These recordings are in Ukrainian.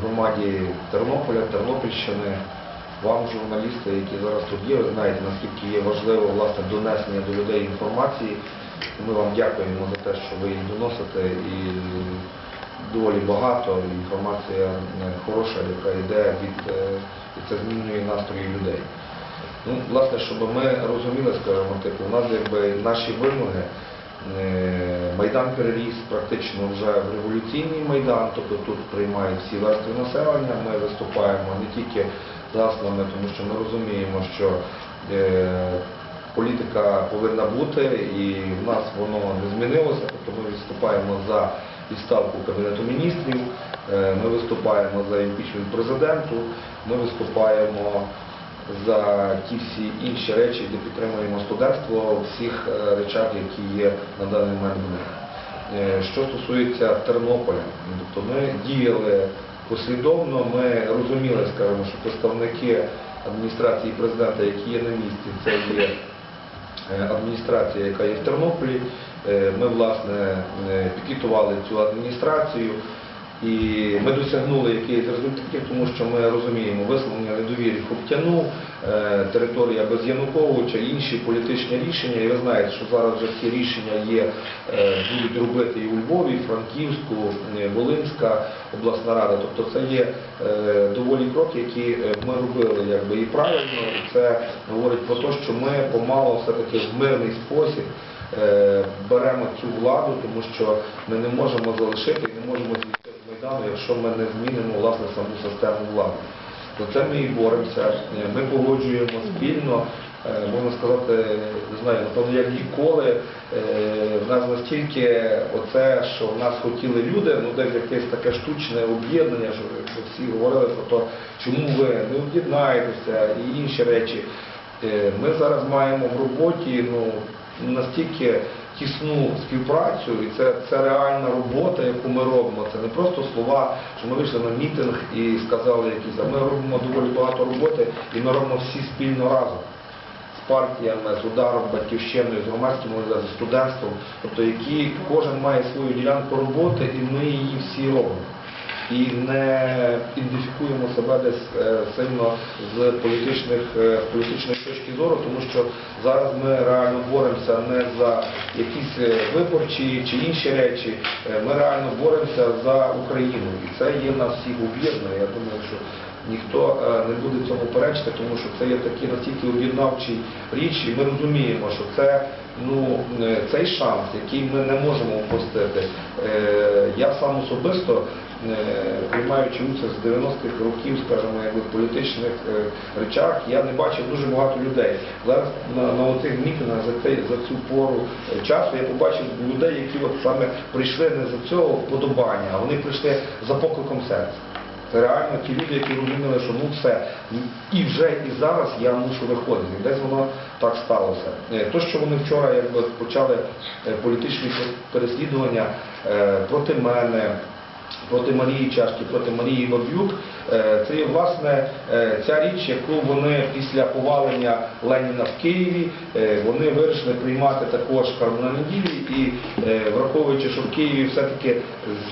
громаді Тернополя, Тернопільщини, вам, журналісти, які зараз тут є, ви знаєте, наскільки є важливо власне донесення до людей інформації. Ми вам дякуємо за те, що ви її доносите і доволі багато інформація е, хороша, яка йде від е, і це змінює настрої людей. Ну, власне, щоб ми розуміли, скажімо, типу, у нас якби наші вимоги. Е, Майдан переріс практично вже в революційний майдан, тобто тут приймають всі верстви населення. Ми виступаємо не тільки гаслами, тому що ми розуміємо, що е, політика повинна бути і в нас воно не змінилося. Тобто ми виступаємо за відставку Кабінету міністрів, е, ми виступаємо за імпічмент президенту, ми виступаємо за ті всі інші речі, де підтримуємо студентство у всіх е, речах, які є на даний момент в них. Е, Що стосується Тернополя, тобто ми діяли послідовно, ми розуміли, скажімо, що представники адміністрації президента, які є на місці, це є е, адміністрація, яка є в Тернополі. Ми, власне, пікетували цю адміністрацію. І ми досягнули якихось результатів, тому що ми розуміємо висловлення недовіри Хоптяну, е, територія без Януковича, інші політичні рішення. І ви знаєте, що зараз вже ці рішення є, е, будуть робити і у Львові, і Франківську, Волинська обласна рада. Тобто це є е, доволі кроки, які ми робили якби, і правильно. І це говорить про те, що ми помало все-таки в мирний спосіб беремо цю владу, тому що ми не можемо залишити не можемо звільнити якщо ми не змінимо власне саму систему влади. За це ми і боремося. Ми погоджуємо спільно, е, можна сказати, не знаю, напевно, як ніколи. е, В нас настільки оце, що в нас хотіли люди, ну десь якесь таке штучне об'єднання, що що всі говорили про те, чому ви не об'єднаєтеся і інші речі. Е, Ми зараз маємо в роботі ну, настільки тісну співпрацю, і це, це реальна робота, яку ми робимо. Це не просто слова, що ми вийшли на мітинг і сказали якісь, а ми робимо доволі багато роботи і ми робимо всі спільно разом. З партіями, з ударом, батьківщиною, з громадським організаціями, з студентством, тобто які кожен має свою ділянку роботи, і ми її всі робимо і не ідентифікуємо себе десь е, сильно з політичних е, політичної точки зору, тому що зараз ми реально боремося не за якісь е, виборчі чи інші речі. Е, Ми реально боремося за Україну, і це є нас всіх об'єднує. Я думаю, що ніхто е, не буде цьому перечити, тому що це є такий настільки об'єднавчий річ, і ми розуміємо, що це ну, цей шанс, який ми не можемо впустити. Я сам особисто, приймаючи участь з 90-х років, скажімо, якби в політичних е, речах, я не бачив дуже багато людей. Зараз на, на оцих мітингах за, цей, за цю пору е, часу я побачив людей, які от саме прийшли не за цього вподобання, а вони прийшли за покликом серця. Це реально ті люди, які розуміли, що ну все, і вже і зараз я мушу виходити. Десь воно так сталося. Е, То, що вони вчора якби, почали е, політичні переслідування е, проти мене, проти Марії Чашки, проти Марії е, це є власне е, ця річ, яку вони після повалення Леніна в Києві, е, вони вирішили приймати також на неділі і е, враховуючи, що в Києві все-таки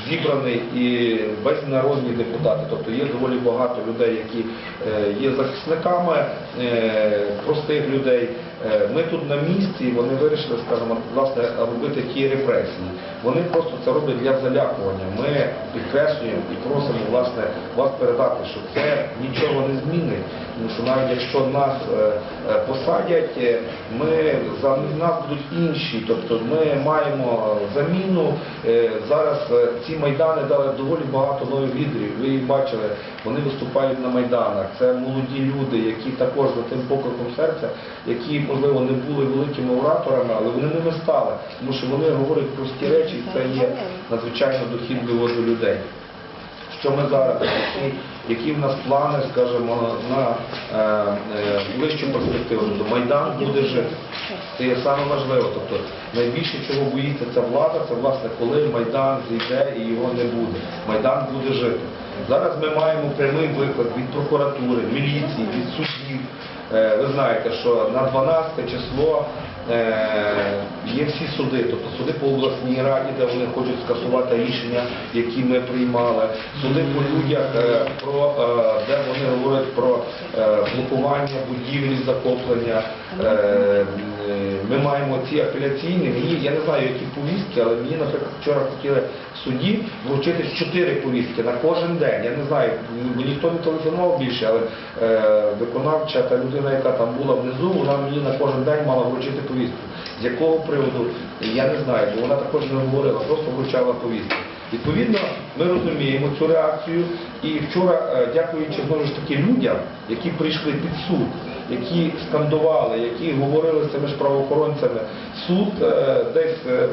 зібраний і весь народні депутати, тобто є доволі багато людей, які е, є захисниками е, простих людей. Е, Ми тут на місці, вони вирішили, скажімо, власне, робити ті репресії. Вони просто це роблять для залякування. Ми підкреслюємо і просимо власне вас передати, що це нічого не змінить. Тому що навіть якщо нас е, е, посадять, е, ми за нас будуть інші. Тобто ми маємо заміну. Зараз ці майдани дали доволі багато нових лідерів. Ви їх бачили, вони виступають на майданах. Це молоді люди, які також за тим покликом серця, які можливо не були великими ораторами, але вони ними стали, тому що вони говорять прості речі, і це є надзвичайно дохідливо до людей. Що ми зараз, які, які в нас плани, скажімо, на е, е, перспективу? Тобто Майдан буде жити. Це є саме важливо. Тобто найбільше чого боїться ця влада, це власне коли Майдан зійде і його не буде. Майдан буде жити. Зараз ми маємо прямий виклик від прокуратури, міліції, від суддів. Е, Ви знаєте, що на 12 число є всі суди, тобто суди по обласній раді, де вони хочуть скасувати рішення, які ми приймали, суди по людях, е, про, е, де вони говорять про е, блокування будівлі, захоплення. Е, е, Ми маємо ці апеляційні, мені, я не знаю, які повістки, але мені, наприклад, вчора хотіли в суді вручити чотири повістки на кожен день. Я не знаю, мені ніхто не телефонував більше, але е, виконавча та людина, яка там була внизу, вона мені на кожен день мала вручити повістку. З якого приводу, я не знаю, бо вона також не говорила, просто вручала повістку. Відповідно, ми розуміємо цю реакцію. І вчора, е, дякуючи знову ж таки людям, які прийшли під суд, які скандували, які говорили з цими ж правоохоронцями, суд е, десь е,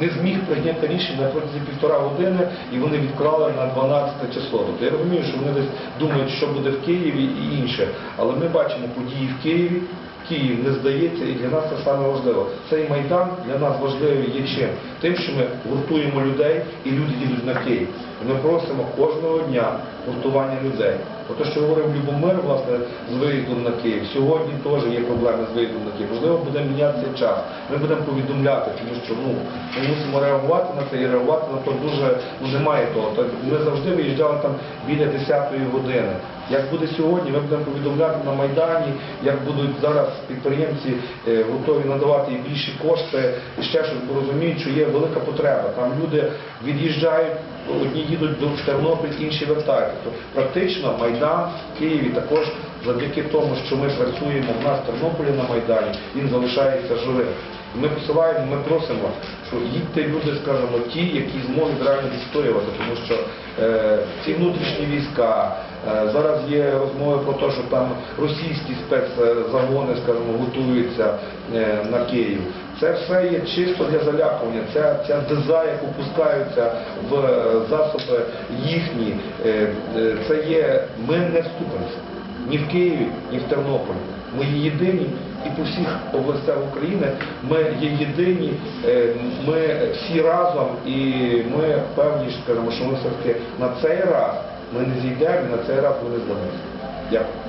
не зміг прийняти рішення протязі півтора години, і вони відклали на 12 число. Тобто я розумію, що вони десь думають, що буде в Києві і інше. Але ми бачимо події в Києві. Київ не здається, і для нас це саме важливо. Цей майдан для нас важливий є чим? Тим, що ми гуртуємо людей, і люди їдуть на Київ. Ми просимо кожного дня гуртування людей. Ото, що говорив Любомир, власне, з виїздом на Київ. Сьогодні теж є проблеми з виїздом на Київ. Можливо, буде мінятися час. Ми будемо повідомляти, тому що ну, ми мусимо реагувати на це і реагувати на то дуже ну, немає того. Так, Ми завжди виїжджали там біля 10-ї години. Як буде сьогодні, ми будемо повідомляти на Майдані, як будуть зараз підприємці е, готові надавати і більші кошти, і ще щось, бо розуміють, що є велика потреба. Там люди від'їжджають, одні їдуть до Тернопіль, інші вертаються. Тобто практично Майдан в Києві також завдяки тому, що ми працюємо в нас в Тернополі на Майдані, він залишається живим. Ми посилаємо, ми просимо, що їдьте люди, скажімо, ті, які зможуть реально відстоювати, тому що е, ці внутрішні війська, е, зараз є розмови про те, що там російські спецзагони, скажімо, готуються е, на Київ. Це все є чисто для залякування. Ця, ця деза, яку пускаються в е, засоби їхні, е, е, це є, ми не вступимося ні в Києві, ні в Тернополі. Ми є єдині і по всіх областях України ми є єдині, е, ми всі разом і ми певні, скажімо, що ми все-таки на цей раз ми не зійдемо і на цей раз ми не здамося. Дякую.